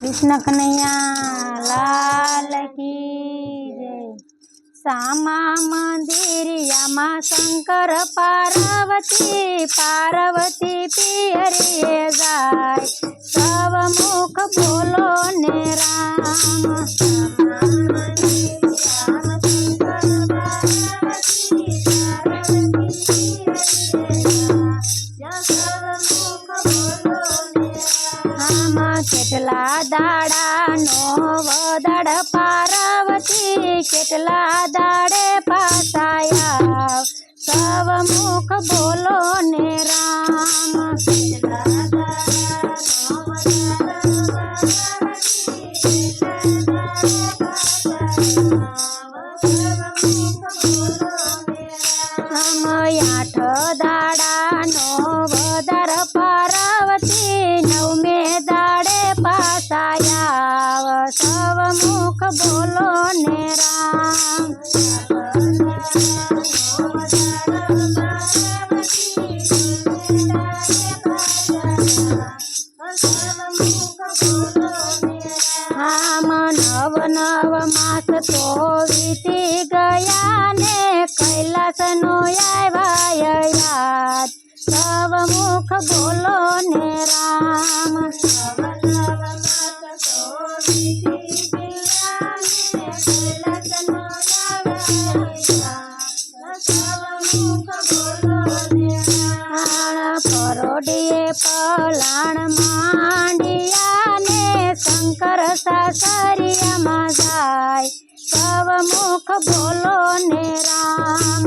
કૃષ્ણ કનૈયા, લાલ કી જય. સામા મંદિરિયામાં શંકર, પાર્વતી પાર્વતી પિયરે જાય સવ મુખ બોલો ને રામ. કેટલા દાડાનો વદળ પાર્વતી કેટલા દાડે પાસાયા. સવ મુખ બોલો ને રામ. આમ વીતી ગયા ને કૈલાસનો આવ્યા યાદ. સવ મુખ બોલો ને રામ. સવ મુખ બોલો ને રામ.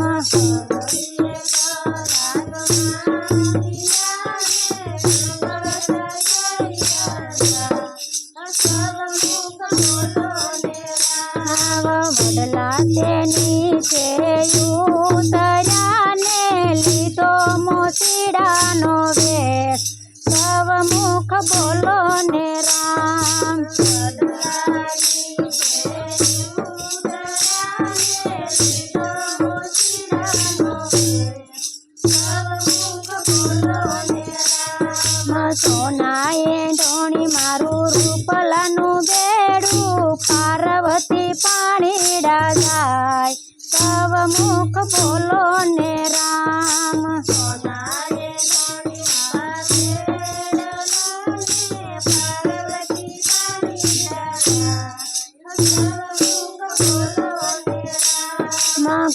મુખ બોલો ને રામ.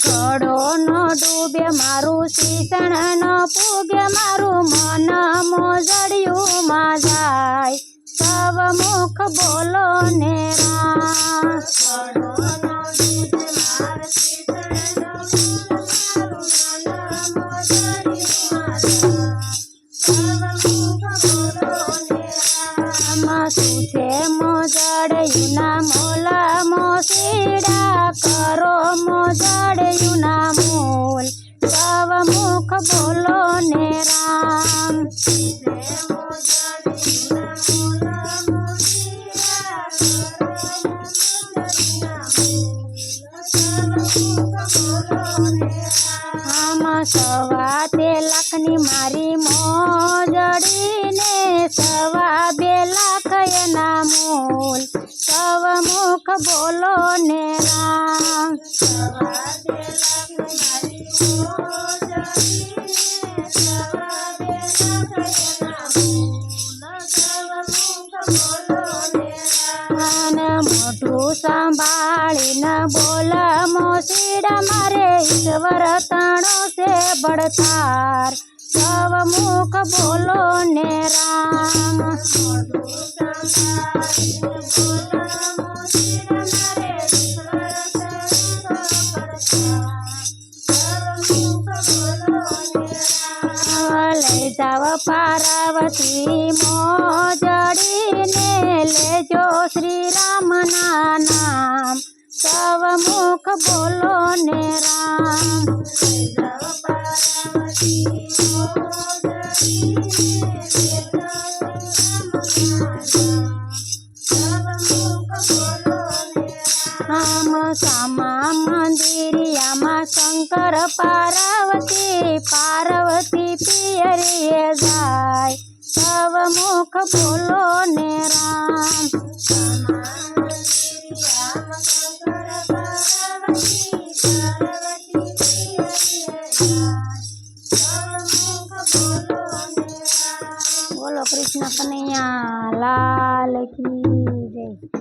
ઘડો નો ડૂબે મારું શીતણ નો પૂગે મારું મન. મોજડ્યું માં જાય. સવ મુખ બોલો ને રામ. આમાં સવા તે લાખની મારી મોજડીને સવા બે લાખ એના મૂલ. સવ મુખ બોલો ને રામ. મારે ઈશ્વર તણો છે બળતાર. સવ મુખ બોલો ને રામ. લઈ જાવ પાર્વતી મોજડીને, લેજો શ્રી રામના નામ. સવ મુખ બોલો ને શંકર પાર્વતી પાર્વતી પિયરીએ જાય, સવ મુખ બોલો ને રામ. બોલો કૃષ્ણ કનૈયા, લાલ કી જય.